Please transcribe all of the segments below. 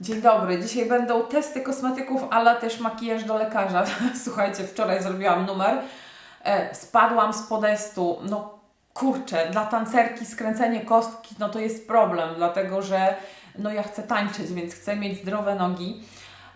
Dzień dobry. Dzisiaj będą testy kosmetyków, ale też makijaż do lekarza. Słuchajcie, wczoraj zrobiłam numer. E, spadłam z podestu. No kurczę, dla tancerki skręcenie kostki no to jest problem, dlatego że no ja chcę tańczyć, więc chcę mieć zdrowe nogi.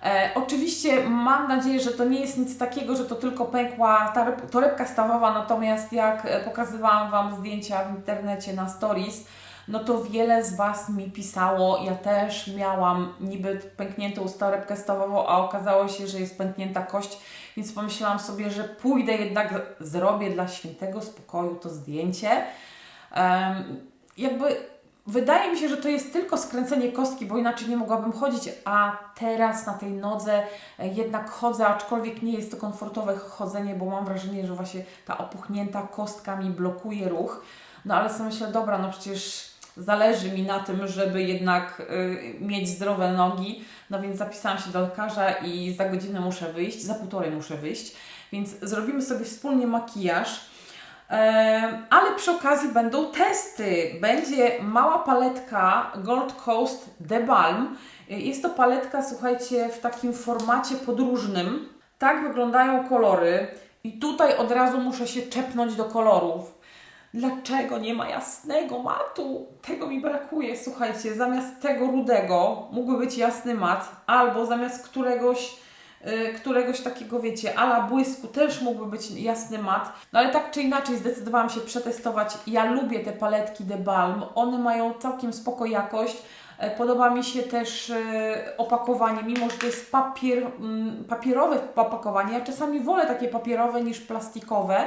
E, oczywiście mam nadzieję, że to nie jest nic takiego, że to tylko pękła torebka stawowa, natomiast jak e, pokazywałam Wam zdjęcia w internecie na stories, no to wiele z Was mi pisało, ja też miałam niby pękniętą torebkę stawową, a okazało się, że jest pęknięta kość, więc pomyślałam sobie, że pójdę jednak, zrobię dla świętego spokoju to zdjęcie. Em, jakby wydaje mi się, że to jest tylko skręcenie kostki, bo inaczej nie mogłabym chodzić, a teraz na tej nodze e, jednak chodzę, aczkolwiek nie jest to komfortowe chodzenie, bo mam wrażenie, że właśnie ta opuchnięta kostka mi blokuje ruch. No ale sobie myślę, dobra, no przecież zależy mi na tym, żeby jednak y, mieć zdrowe nogi, no więc zapisałam się do lekarza i za godzinę muszę wyjść, za półtorej muszę wyjść, więc zrobimy sobie wspólnie makijaż. Em, ale przy okazji będą testy. Będzie mała paletka Gold Coast The Balm. Y, Jest to paletka, słuchajcie, w takim formacie podróżnym. Tak wyglądają kolory. I tutaj od razu muszę się czepnąć do kolorów. Dlaczego nie ma jasnego matu? Tego mi brakuje. Słuchajcie, zamiast tego rudego mógłby być jasny mat, albo zamiast któregoś, y, któregoś takiego, wiecie, ala błysku też mógłby być jasny mat. No ale tak czy inaczej zdecydowałam się przetestować. Ja lubię te paletki The Balm. One mają całkiem spoko jakość. E, Podoba mi się też e, opakowanie, mimo że to jest papier, mm, papierowe opakowanie. Ja czasami wolę takie papierowe niż plastikowe,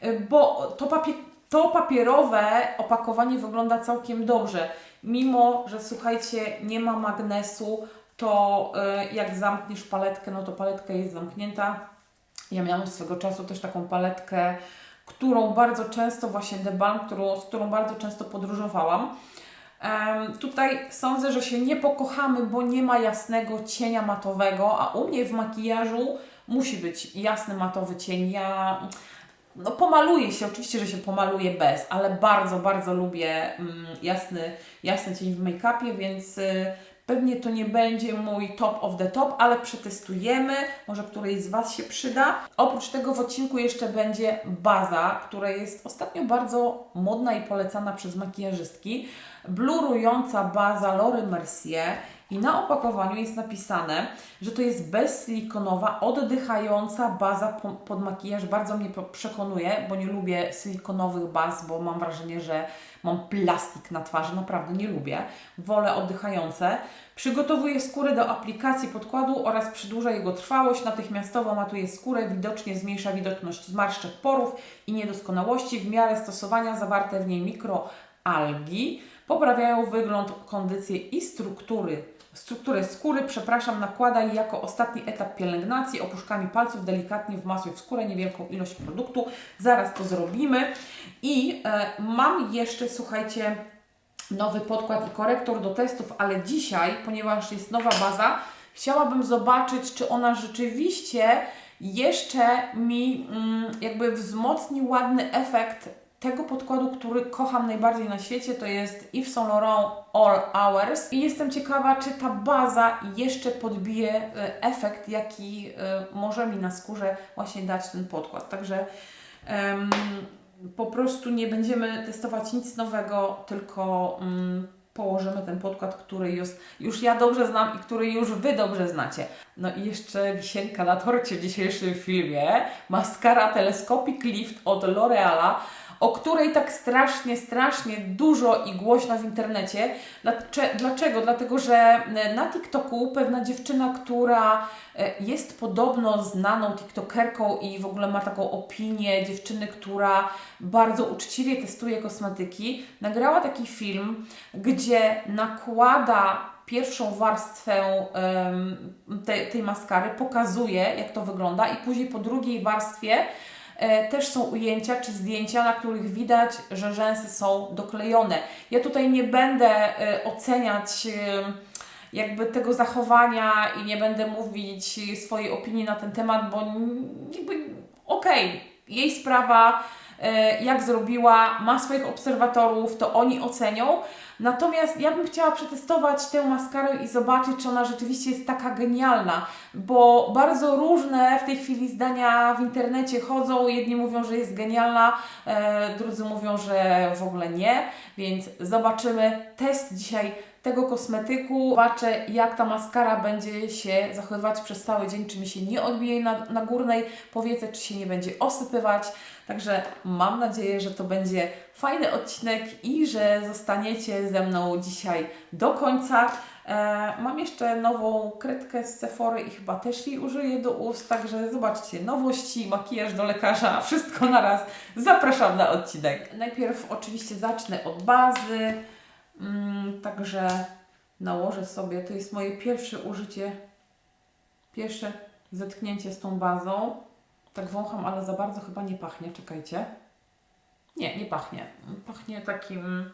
e, bo to, papie- to papierowe opakowanie wygląda całkiem dobrze. Mimo, że słuchajcie, nie ma magnesu, to e, jak zamkniesz paletkę, no to paletka jest zamknięta. Ja miałam swego czasu też taką paletkę, którą bardzo często, właśnie The Balm, którą, z którą bardzo często podróżowałam. Em, tutaj sądzę, że się nie pokochamy, bo nie ma jasnego cienia matowego, a u mnie w makijażu musi być jasny matowy cień. Ja no, pomaluję się, oczywiście, że się pomaluję bez, ale bardzo, bardzo lubię mm, jasny, jasny cień w make-upie, więc y, pewnie to nie będzie mój top of the top, ale przetestujemy, może którejś z Was się przyda. Oprócz tego w odcinku jeszcze będzie baza, która jest ostatnio bardzo modna i polecana przez makijażystki. Blurująca baza Laura Mercier i na opakowaniu jest napisane, że to jest bezsilikonowa, oddychająca baza po- pod makijaż. Bardzo mnie przekonuje, bo nie lubię silikonowych baz, bo mam wrażenie, że mam plastik na twarzy. Naprawdę nie lubię. Wolę oddychające. Przygotowuje skórę do aplikacji podkładu oraz przedłuża jego trwałość. Natychmiastowo matuje skórę, widocznie zmniejsza widoczność zmarszczek porów i niedoskonałości. W miarę stosowania zawarte w niej mikroalgi poprawiają wygląd, kondycję i struktury strukturę skóry, przepraszam, nakłada je jako ostatni etap pielęgnacji opuszkami palców delikatnie wmasuj w skórę niewielką ilość produktu. Zaraz to zrobimy. I e, mam jeszcze, słuchajcie, nowy podkład i korektor do testów, ale dzisiaj, ponieważ jest nowa baza, chciałabym zobaczyć, czy ona rzeczywiście jeszcze mi mm, jakby wzmocni ładny efekt tego podkładu, który kocham najbardziej na świecie, to jest Yves Saint Laurent All Hours. I jestem ciekawa, czy ta baza jeszcze podbije e, efekt, jaki e, może mi na skórze właśnie dać ten podkład. Także em, po prostu nie będziemy testować nic nowego, tylko mm, położymy ten podkład, który już, już ja dobrze znam i który już Wy dobrze znacie. No i jeszcze wisienka na torcie w dzisiejszym filmie. Maskara Telescopic Lift od L'Oreala, o której tak strasznie, strasznie dużo i głośno w internecie. Dlacze- Dlaczego? Dlatego, że e, na TikToku pewna dziewczyna, która e, jest podobno znaną TikTokerką i w ogóle ma taką opinię dziewczyny, która bardzo uczciwie testuje kosmetyki, nagrała taki film, gdzie nakłada pierwszą warstwę em, tej, tej maskary, pokazuje jak to wygląda i później po drugiej warstwie też są ujęcia czy zdjęcia, na których widać, że rzęsy są doklejone. Ja tutaj nie będę e, oceniać e, jakby tego zachowania i nie będę mówić swojej opinii na ten temat, bo jakby okej, jej sprawa, e, jak zrobiła, ma swoich obserwatorów, to oni ocenią, Natomiast ja bym chciała przetestować tę maskarę i zobaczyć, czy ona rzeczywiście jest taka genialna, bo bardzo różne w tej chwili zdania w internecie chodzą. Jedni mówią, że jest genialna, e, drudzy mówią, że w ogóle nie, więc zobaczymy. Test dzisiaj tego kosmetyku. Zobaczę, jak ta maskara będzie się zachowywać przez cały dzień, czy mi się nie odbije na, na górnej powiece, czy się nie będzie osypywać. Także mam nadzieję, że to będzie fajny odcinek i że zostaniecie ze mną dzisiaj do końca. E, mam jeszcze nową kredkę z Sephory i chyba też jej użyję do ust, także zobaczcie, nowości, makijaż do lekarza, wszystko na raz. Zapraszam na odcinek. Najpierw oczywiście zacznę od bazy, mm, także nałożę sobie, to jest moje pierwsze użycie, pierwsze zetknięcie z tą bazą. Tak wącham, ale za bardzo chyba nie pachnie, czekajcie. Nie, nie pachnie. Pachnie takim,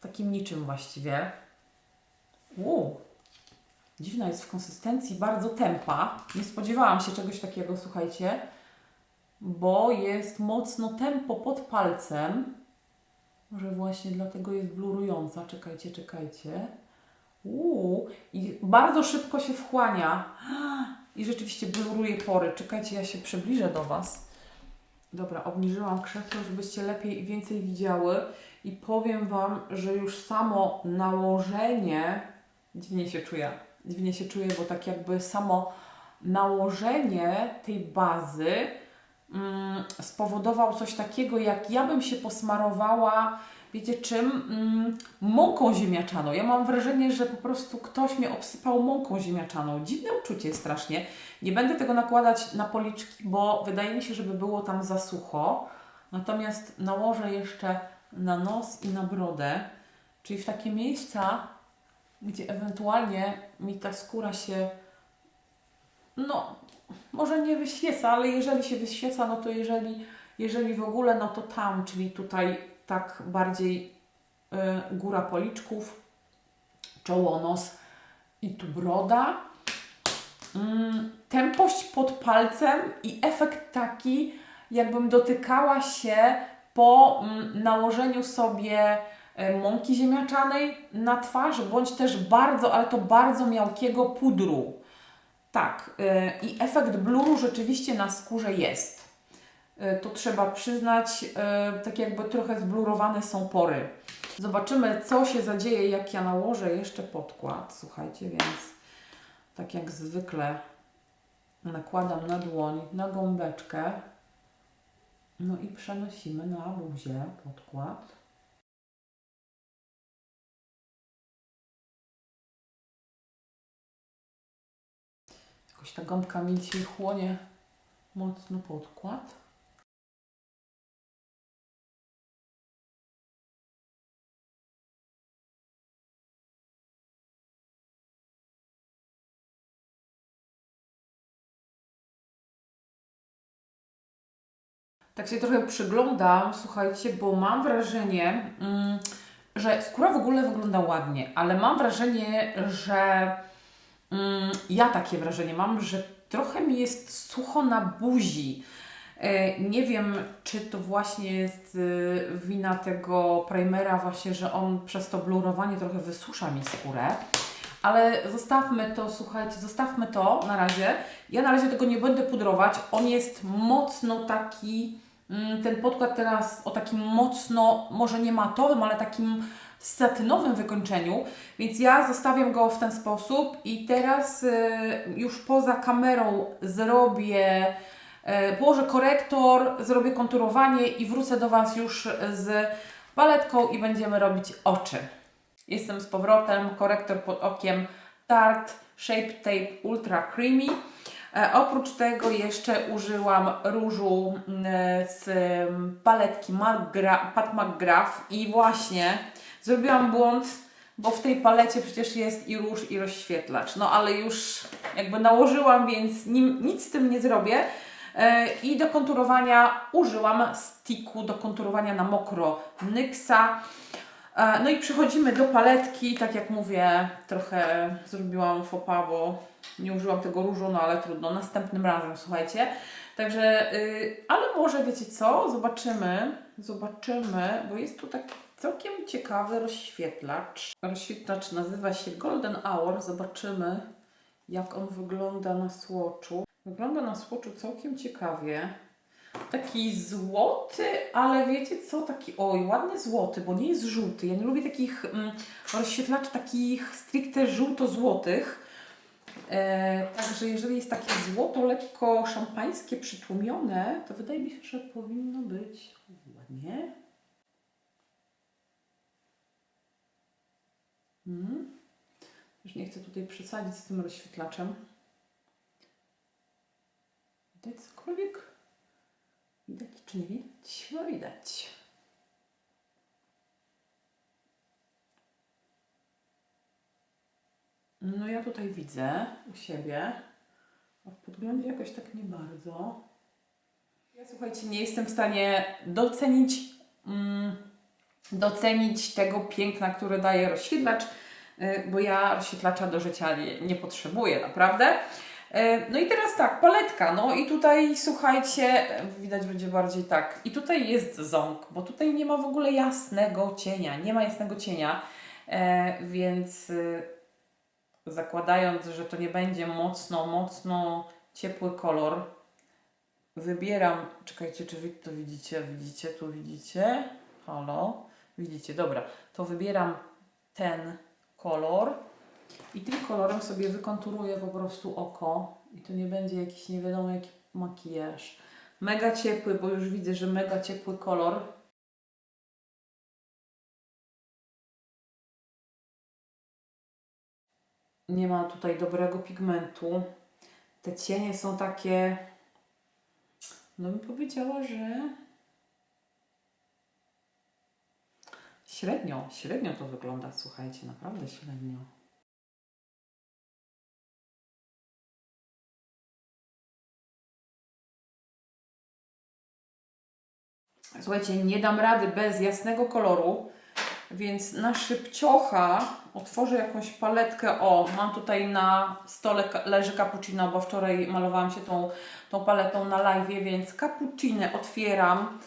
takim niczym właściwie. Uuu, dziwna jest w konsystencji, bardzo tempa. Nie spodziewałam się czegoś takiego, słuchajcie, bo jest mocno tempo pod palcem. Może właśnie dlatego jest blurująca. Czekajcie, czekajcie. Uuu, i bardzo szybko się wchłania. I rzeczywiście bluruje pory. Czekajcie, ja się przybliżę do Was. Dobra, obniżyłam krzesło, żebyście lepiej i więcej widziały. I powiem Wam, że już samo nałożenie, dziwnie się czuję, dziwnie się czuję, bo tak jakby samo nałożenie tej bazy mm, spowodował coś takiego, jak ja bym się posmarowała, wiecie czym? Mm, mąką ziemniaczaną. Ja mam wrażenie, że po prostu ktoś mnie obsypał mąką ziemniaczaną. Dziwne uczucie strasznie. Nie będę tego nakładać na policzki, bo wydaje mi się, żeby było tam za sucho. Natomiast nałożę jeszcze na nos i na brodę, czyli w takie miejsca, gdzie ewentualnie mi ta skóra się, no, może nie wyświeca, ale jeżeli się wyświeca, no to jeżeli, jeżeli w ogóle, no to tam, czyli tutaj tak bardziej y, góra policzków, czoło, nos i tu broda. Mm, tempość pod palcem i efekt taki, jakbym dotykała się po mm, nałożeniu sobie e, mąki ziemniaczanej na twarz, bądź też bardzo, ale to bardzo miałkiego pudru. Tak, y, i efekt bluru rzeczywiście na skórze jest. Y, to trzeba przyznać, y, tak jakby trochę zblurowane są pory. Zobaczymy, co się zadzieje, jak ja nałożę jeszcze podkład. Słuchajcie, więc tak jak zwykle nakładam na dłoń, na gąbeczkę. No i przenosimy na buzię podkład. Jakoś ta gąbka mi dzisiaj chłonie mocno podkład. Tak się trochę przyglądam, słuchajcie, bo mam wrażenie, mm, że skóra w ogóle wygląda ładnie, ale mam wrażenie, że mm, ja takie wrażenie mam, że trochę mi jest sucho na buzi. E, nie wiem, czy to właśnie jest y, wina tego primera, właśnie, że on przez to blurowanie trochę wysusza mi skórę. Ale zostawmy to, słuchajcie, zostawmy to na razie. Ja na razie tego nie będę pudrować. On jest mocno taki ten podkład teraz o takim mocno, może nie matowym, ale takim satynowym wykończeniu, więc ja zostawiam go w ten sposób i teraz y, już poza kamerą zrobię, y, położę korektor, zrobię konturowanie i wrócę do Was już z paletką i będziemy robić oczy. Jestem z powrotem, korektor pod okiem Tarte Shape Tape Ultra Creamy. E, oprócz tego jeszcze użyłam różu mm, z mm, paletki McGra Pat McGrath i właśnie zrobiłam błąd, bo w tej palecie przecież jest i róż i rozświetlacz. No ale już jakby nałożyłam, więc nim, nic z tym nie zrobię. E, I do konturowania użyłam sticku do konturowania na mokro NYXa. E, no i przechodzimy do paletki. Tak jak mówię, trochę zrobiłam fopa, bo nie użyłam tego różu, no ale trudno, następnym razem, słuchajcie. Także, yy, ale może wiecie co, zobaczymy, zobaczymy, bo jest tu taki Całkiem ciekawy rozświetlacz. Rozświetlacz nazywa się Golden Hour. Zobaczymy, jak on wygląda na słoczu. Wygląda na słoczu całkiem ciekawie. Taki złoty, ale wiecie co? Taki, oj, ładny złoty, bo nie jest żółty. Ja nie lubię takich mm, rozświetlaczy takich stricte żółto-złotych. E, także jeżeli jest takie złoto lekko szampańskie przytłumione, to wydaje mi się, że powinno być ładnie. Mhm. Już nie chcę tutaj przesadzić z tym rozświetlaczem. Widać cokolwiek? Widać czy nie widać? No widać. No ja tutaj widzę u siebie, a w podglądzie jakoś tak nie bardzo. Ja słuchajcie, nie jestem w stanie docenić, mm, docenić tego piękna, które daje rozświetlacz, y, bo ja rozświetlacza do życia nie, nie potrzebuję, naprawdę. Y, No i teraz tak, paletka, no i tutaj słuchajcie, widać będzie bardziej tak, i tutaj jest ząg, bo tutaj nie ma w ogóle jasnego cienia, nie ma jasnego cienia, e, więc y, zakładając, że to nie będzie mocno, mocno ciepły kolor, wybieram, czekajcie, czy wy to widzicie, widzicie, tu widzicie, halo, widzicie, dobra, to wybieram ten kolor i tym kolorem sobie wykonturuję po prostu oko i to nie będzie jakiś nie wiadomo jaki makijaż. Mega ciepły, bo już widzę, że mega ciepły kolor. Nie ma tutaj dobrego pigmentu. Te cienie są takie, no bym powiedziała, że średnio, średnio to wygląda, słuchajcie, naprawdę średnio. Słuchajcie, nie dam rady bez jasnego koloru, więc na szybciocha otworzę jakąś paletkę. O, mam tutaj na stole leży cappuccino, bo wczoraj malowałam się tą, tą paletą na live, więc cappuccino otwieram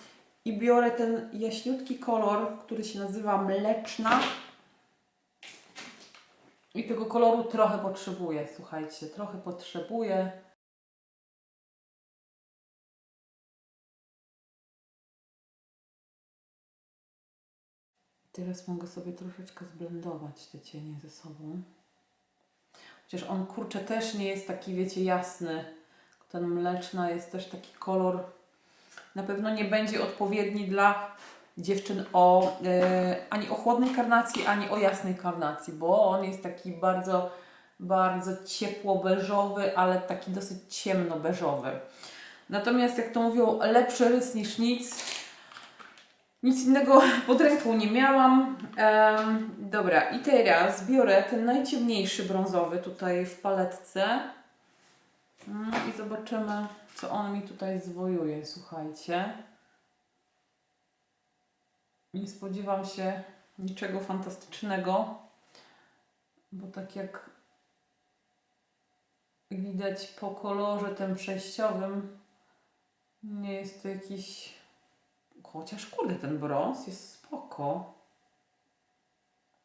i biorę ten jaśniutki kolor, który się nazywa mleczna. I tego koloru trochę potrzebuję, słuchajcie, trochę potrzebuję. Teraz mogę sobie troszeczkę zblendować te cienie ze sobą. Chociaż on, kurczę, też nie jest taki, wiecie, jasny. Ten mleczna jest też taki kolor. Na pewno nie będzie odpowiedni dla dziewczyn o e, ani o chłodnej karnacji, ani o jasnej karnacji, bo on jest taki bardzo, bardzo ciepło-beżowy, ale taki dosyć ciemno-beżowy. Natomiast, jak to mówią, lepszy rys niż nic. Nic innego pod ręką nie miałam. Em, dobra, i teraz biorę ten najciemniejszy brązowy tutaj w paletce. Mm, I zobaczymy, co on mi tutaj zwojuje, słuchajcie. Nie spodziewam się niczego fantastycznego, bo tak jak widać po kolorze tym przejściowym, nie jest to jakiś Chociaż kurde, ten brąz jest spoko.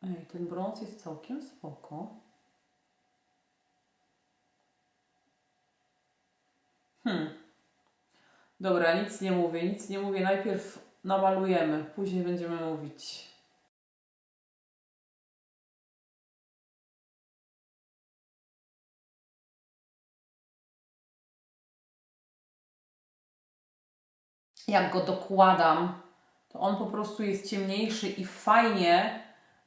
Ej, ten brąz jest całkiem spoko. Hmm. Dobra, nic nie mówię, nic nie mówię. Najpierw namalujemy, później będziemy mówić. Jak go dokładam, to on po prostu jest ciemniejszy i fajnie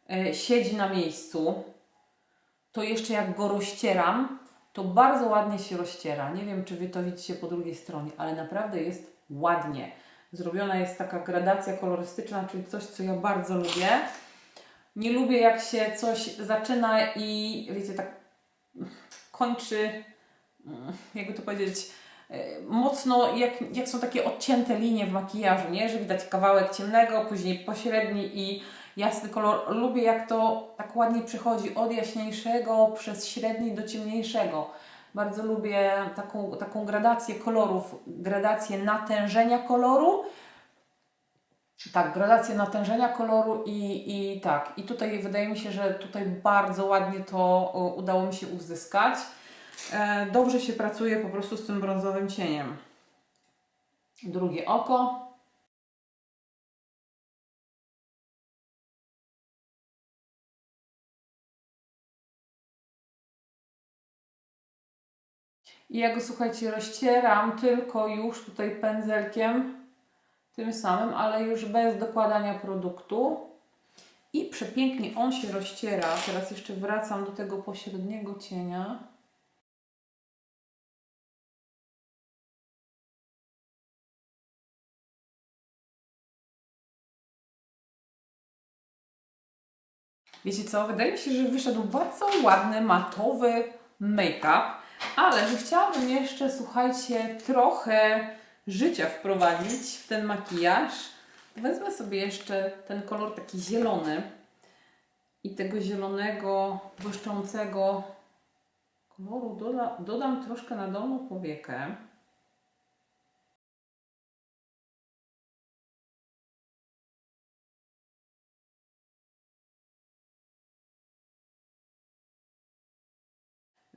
e, siedzi na miejscu. To jeszcze jak go rozcieram, to bardzo ładnie się rozciera. Nie wiem, czy Wy to widzicie po drugiej stronie, ale naprawdę jest ładnie. Zrobiona jest taka gradacja kolorystyczna, czyli coś, co ja bardzo lubię. Nie lubię, jak się coś zaczyna i wiecie, tak kończy, mm, jakby to powiedzieć, mocno, jak, jak są takie odcięte linie w makijażu, nie? Że widać kawałek ciemnego, później pośredni i jasny kolor. Lubię, jak to tak ładnie przychodzi od jaśniejszego przez średni do ciemniejszego. Bardzo lubię taką, taką gradację kolorów, gradację natężenia koloru Tak, gradacja natężenia koloru i, i tak. I tutaj wydaje mi się, że tutaj bardzo ładnie to o, udało mi się uzyskać. E, dobrze się pracuje po prostu z tym brązowym cieniem. Drugie oko. I ja go, słuchajcie, rozcieram tylko już tutaj pędzelkiem, tym samym, ale już bez dokładania produktu. I przepięknie on się rozciera. Teraz jeszcze wracam do tego pośredniego cienia. Wiecie co? Wydaje mi się, że wyszedł bardzo ładny, matowy make-up, ale że chciałabym jeszcze, słuchajcie, trochę życia wprowadzić w ten makijaż. Wezmę sobie jeszcze ten kolor taki zielony i tego zielonego, błyszczącego koloru doda, dodam troszkę na dolną powiekę.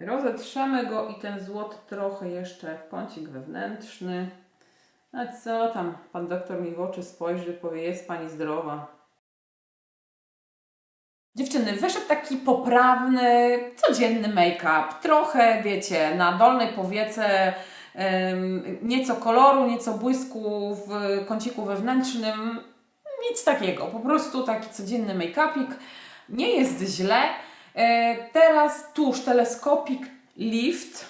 Rozetrzemy go i ten złot trochę jeszcze w kącik wewnętrzny. A co tam, pan doktor mi w oczy spojrzy, powie, jest pani zdrowa. Dziewczyny, wyszedł taki poprawny, codzienny make-up. Trochę, wiecie, na dolnej powiece nieco koloru, nieco błysku w kąciku wewnętrznym. Nic takiego, po prostu taki codzienny make-upik. Nie jest źle. E, teraz tuż teleskopik lift.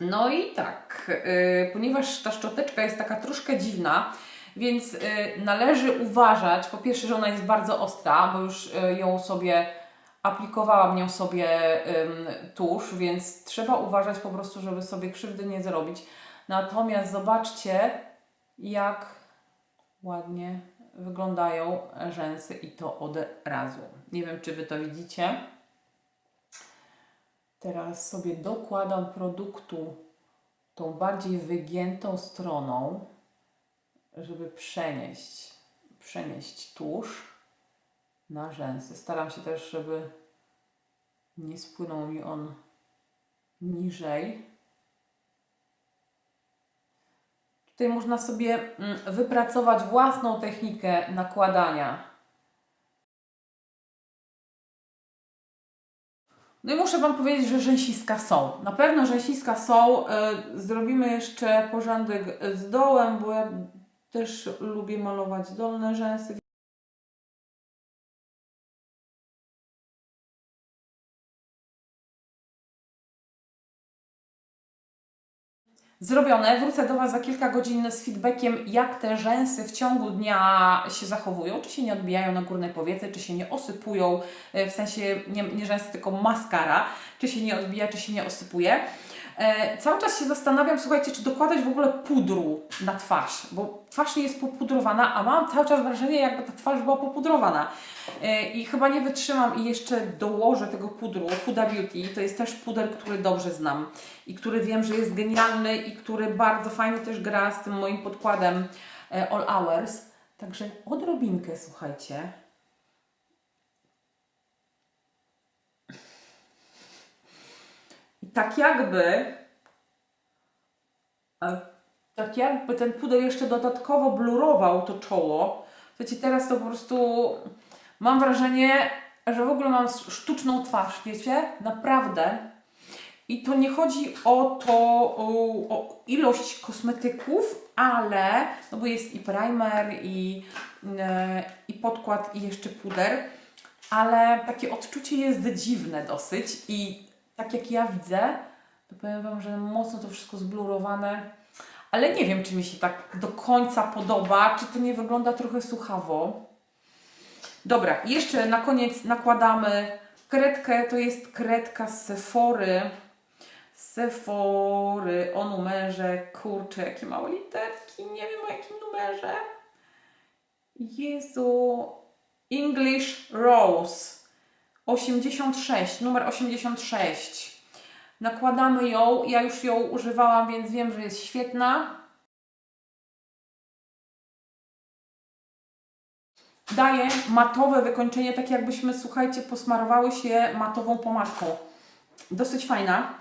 No i tak, e, ponieważ ta szczoteczka jest taka troszkę dziwna, więc e, należy uważać, po pierwsze, że ona jest bardzo ostra, bo już ją sobie aplikowałam nią sobie tusz, więc trzeba uważać po prostu, żeby sobie krzywdy nie zrobić. Natomiast zobaczcie, jak ładnie wyglądają rzęsy i to od razu. Nie wiem, czy Wy to widzicie. Teraz sobie dokładam produktu tą bardziej wygiętą stroną, żeby przenieść, przenieść tusz na rzęsy. Staram się też, żeby nie spłynął mi on niżej. Tutaj można sobie mm, wypracować własną technikę nakładania. No i muszę Wam powiedzieć, że rzęsiska są. Na pewno rzęsiska są. E, Zrobimy jeszcze porządek z dołem, bo ja też lubię malować dolne rzęsy. Zrobione. Wrócę do Was za kilka godzin z feedbackiem, jak te rzęsy w ciągu dnia się zachowują. Czy się nie odbijają na górnej powiece, czy się nie osypują, e, w sensie nie, nie rzęsy, tylko maskara, czy się nie odbija, czy się nie osypuje. E, cały czas się zastanawiam, słuchajcie, czy dokładać w ogóle pudru na twarz, bo twarz nie jest popudrowana, a mam cały czas wrażenie, jakby ta twarz była popudrowana. E, I chyba nie wytrzymam i jeszcze dołożę tego pudru, Huda Beauty. To jest też puder, który dobrze znam i który wiem, że jest genialny i który bardzo fajnie też gra z tym moim podkładem e, All Hours. Także odrobinkę, słuchajcie. Tak jakby e, tak jakby ten puder jeszcze dodatkowo blurował to czoło. Wiecie, teraz to po prostu mam wrażenie, że w ogóle mam sztuczną twarz, wiecie? Naprawdę. I to nie chodzi o to, o, o ilość kosmetyków, ale, no bo jest i primer, i, e, i podkład, i jeszcze puder, ale takie odczucie jest dziwne dosyć i tak jak ja widzę, to powiem Wam, że mocno to wszystko zblurowane, ale nie wiem, czy mi się tak do końca podoba, czy to nie wygląda trochę suchawo. Dobra, jeszcze na koniec nakładamy kredkę, to jest kredka z Sephory. Sephory o numerze, kurczę, jakie małe literki, nie wiem o jakim numerze. Jezu, English Rose 86, numer 86. Nakładamy ją, ja już ją używałam, więc wiem, że jest świetna. daje matowe wykończenie, tak jakbyśmy, słuchajcie, posmarowały się matową pomadką. Dosyć fajna.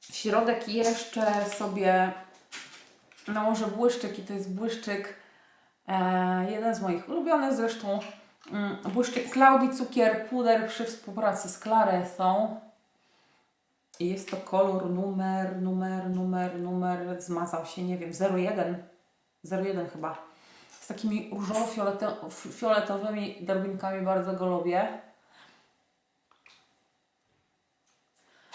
W środek jeszcze sobie nałożę błyszczyk i to jest błyszczyk e, jeden z moich ulubionych zresztą błyszczyk Cloudy Cukier Puder przy współpracy z Claresą i jest to kolor numer, numer, numer, numer. Zmazał się, nie wiem, 01 01 chyba. Z takimi różowo-fioletowymi drobinkami, bardzo go lubię.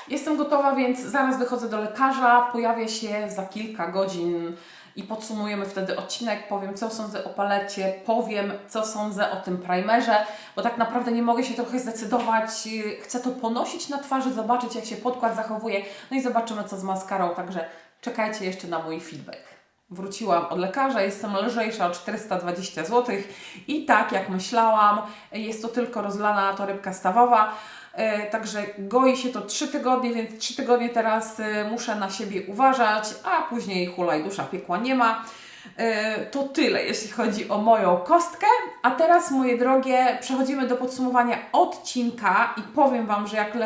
Jestem gotowa, więc zaraz wychodzę do lekarza. Pojawię się za kilka godzin i podsumujemy wtedy odcinek. Powiem, co sądzę o palecie, powiem, co sądzę o tym primerze, bo tak naprawdę nie mogę się trochę zdecydować. Chcę to ponosić na twarzy, zobaczyć, jak się podkład zachowuje, no i zobaczymy, co z maskarą. Także czekajcie jeszcze na mój feedback. Wróciłam od lekarza, jestem lżejsza o 420 zł i tak jak myślałam, jest to tylko rozlana torebka stawowa. E, Także goi się to 3 tygodnie, więc 3 tygodnie teraz e, muszę na siebie uważać, a później hulaj dusza piekła nie ma. E, To tyle, jeśli chodzi o moją kostkę. A teraz, moje drogie, przechodzimy do podsumowania odcinka i powiem Wam, że jak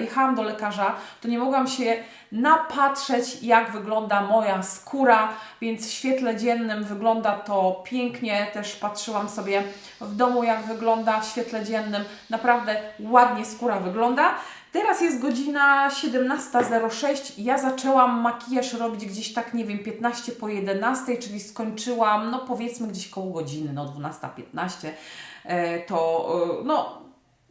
jechałam do lekarza, to nie mogłam się napatrzeć, jak wygląda moja skóra, więc w świetle dziennym wygląda to pięknie. Też patrzyłam sobie w domu, jak wygląda w świetle dziennym. Naprawdę ładnie skóra wygląda. Teraz jest godzina 17.06. Ja zaczęłam makijaż robić gdzieś tak, nie wiem, 15 po 11, czyli skończyłam, no powiedzmy gdzieś koło godziny, no 12.15. E, To, e, no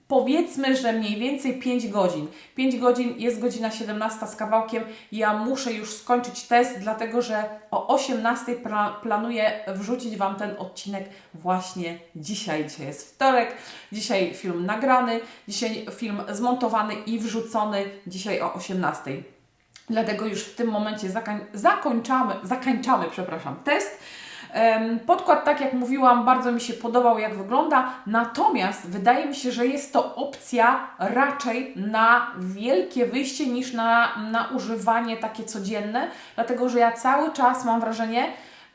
powiedzmy, że mniej więcej 5 godzin. 5 godzin jest godzina 17 z kawałkiem. Ja muszę już skończyć test, dlatego że o 18 pra- planuję wrzucić Wam ten odcinek właśnie dzisiaj. Dzisiaj jest wtorek, dzisiaj film nagrany, dzisiaj film zmontowany i wrzucony dzisiaj o 18. Dlatego już w tym momencie zakończamy, zakańczamy, przepraszam, test. Podkład, tak jak mówiłam, bardzo mi się podobał, jak wygląda, natomiast wydaje mi się, że jest to opcja raczej na wielkie wyjście niż na, na używanie takie codzienne, dlatego że ja cały czas mam wrażenie,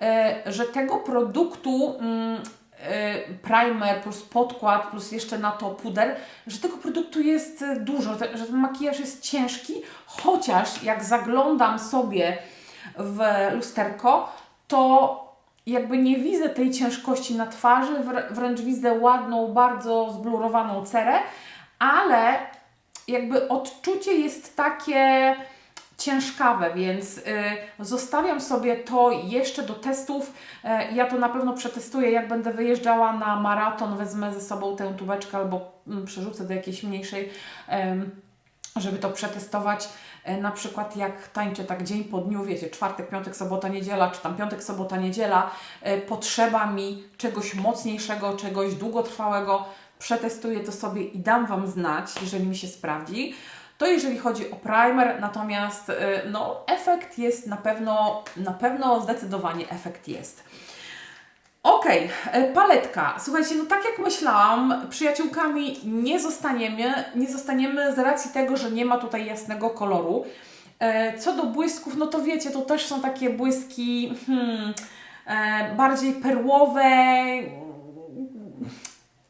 e, że tego produktu. mm, e, Primer plus podkład, plus jeszcze na to puder, że tego produktu jest e, dużo, że ten makijaż jest ciężki, chociaż jak zaglądam sobie w lusterko, to jakby nie widzę tej ciężkości na twarzy, wr- wręcz widzę ładną, bardzo zblurowaną cerę, ale jakby odczucie jest takie ciężkawe, więc y, zostawiam sobie to jeszcze do testów. E, ja to na pewno przetestuję, jak będę wyjeżdżała na maraton, wezmę ze sobą tę tubeczkę albo mm, przerzucę do jakiejś mniejszej, em, żeby to przetestować. E, na przykład jak tańczę tak dzień po dniu, wiecie, czwartek, piątek, sobota, niedziela, czy tam piątek, sobota, niedziela, e, potrzeba mi czegoś mocniejszego, czegoś długotrwałego, przetestuję to sobie i dam Wam znać, jeżeli mi się sprawdzi. To jeżeli chodzi o primer, natomiast e, no, efekt jest na pewno, na pewno zdecydowanie efekt jest. Okej, e, paletka. Słuchajcie, no tak jak myślałam, przyjaciółkami nie zostaniemy, nie zostaniemy z racji tego, że nie ma tutaj jasnego koloru. E, Co do błysków, no to wiecie, to też są takie błyski hmm, e, bardziej perłowe,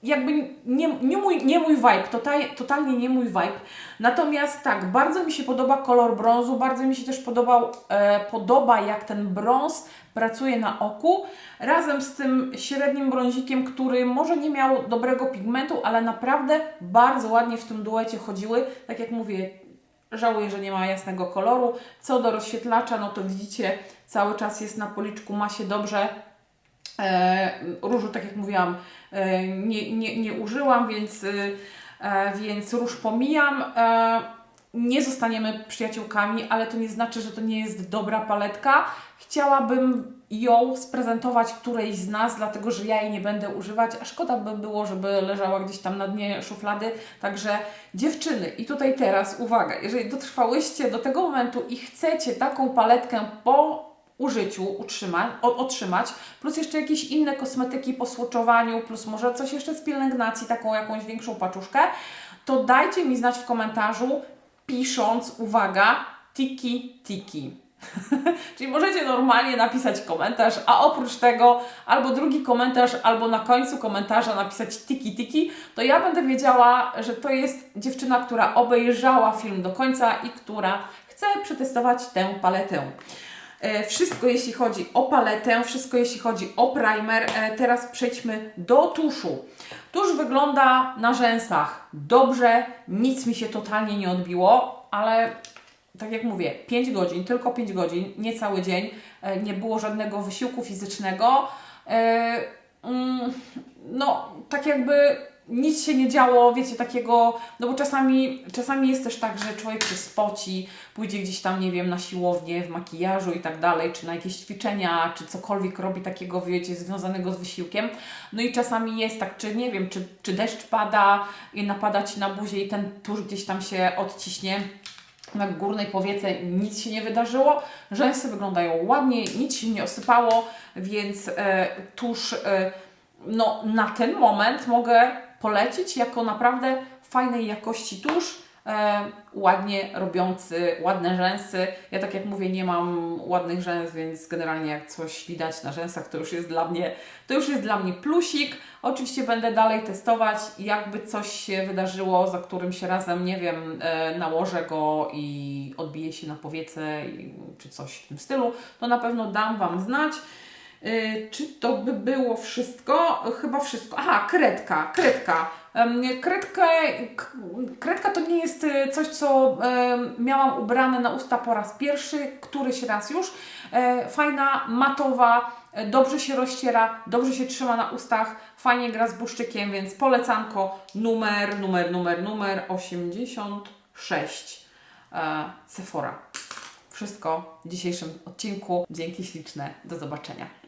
jakby nie, nie, mój, nie mój vibe, total, totalnie nie mój vibe. Natomiast tak, bardzo mi się podoba kolor brązu, bardzo mi się też podobał, e, podoba jak ten brąz pracuje na oku, razem z tym średnim brązikiem, który może nie miał dobrego pigmentu, ale naprawdę bardzo ładnie w tym duecie chodziły. Tak jak mówię, żałuję, że nie ma jasnego koloru. Co do rozświetlacza, no to widzicie, cały czas jest na policzku, ma się dobrze. E, różu, tak jak mówiłam, e, nie, nie, nie użyłam, więc, e, więc róż pomijam. Nie zostaniemy przyjaciółkami, ale to nie znaczy, że to nie jest dobra paletka. Chciałabym ją sprezentować którejś z nas, dlatego że ja jej nie będę używać, a szkoda by było, żeby leżała gdzieś tam na dnie szuflady. Także dziewczyny, i tutaj teraz uwaga, jeżeli dotrwałyście do tego momentu i chcecie taką paletkę po użyciu utrzyma, o, otrzymać, plus jeszcze jakieś inne kosmetyki po słuczowaniu, plus może coś jeszcze z pielęgnacji, taką jakąś większą paczuszkę, to dajcie mi znać w komentarzu, pisząc, uwaga, tiki tiki. Czyli możecie normalnie napisać komentarz, a oprócz tego albo drugi komentarz, albo na końcu komentarza napisać tiki tiki, to ja będę wiedziała, że to jest dziewczyna, która obejrzała film do końca i która chce przetestować tę paletę. E, Wszystko jeśli chodzi o paletę, wszystko jeśli chodzi o primer. E, Teraz przejdźmy do tuszu. Tusz wygląda na rzęsach dobrze, nic mi się totalnie nie odbiło, ale tak jak mówię, 5 godzin, tylko 5 godzin, nie cały dzień, e, nie było żadnego wysiłku fizycznego. Mm, No, tak jakby nic się nie działo, wiecie, takiego, no bo czasami, czasami jest też tak, że człowiek się spoci, pójdzie gdzieś tam, nie wiem, na siłownię, w makijażu i tak dalej, czy na jakieś ćwiczenia, czy cokolwiek robi takiego, wiecie, związanego z wysiłkiem. No i czasami jest tak, czy nie wiem, czy, czy deszcz pada i napada Ci na buzię i ten tusz gdzieś tam się odciśnie na górnej powiece nic się nie wydarzyło, rzęsy wyglądają ładnie, nic się nie osypało, więc e, tuż e, no, na ten moment mogę polecić jako naprawdę fajnej jakości tusz, e, ładnie robiący ładne rzęsy. Ja tak jak mówię, nie mam ładnych rzęs, więc generalnie jak coś widać na rzęsach, to już jest dla mnie, to już jest dla mnie plusik. Oczywiście będę dalej testować, jakby coś się wydarzyło, za którym się razem, nie wiem, e, nałożę go i odbije się na powiece, czy coś w tym stylu, to na pewno dam Wam znać. Y, Czy to by było wszystko? Chyba wszystko. Aha, kredka, kredka. Kredkę, kredka to nie jest y, coś, co miałam ubrane na usta po raz pierwszy, któryś raz już. E, Fajna, matowa, e, dobrze się rozciera, dobrze się trzyma na ustach, fajnie gra z błyszczykiem, więc polecanko numer, numer, numer, numer 86 e, Sephora. Wszystko w dzisiejszym odcinku. Dzięki śliczne. Do zobaczenia.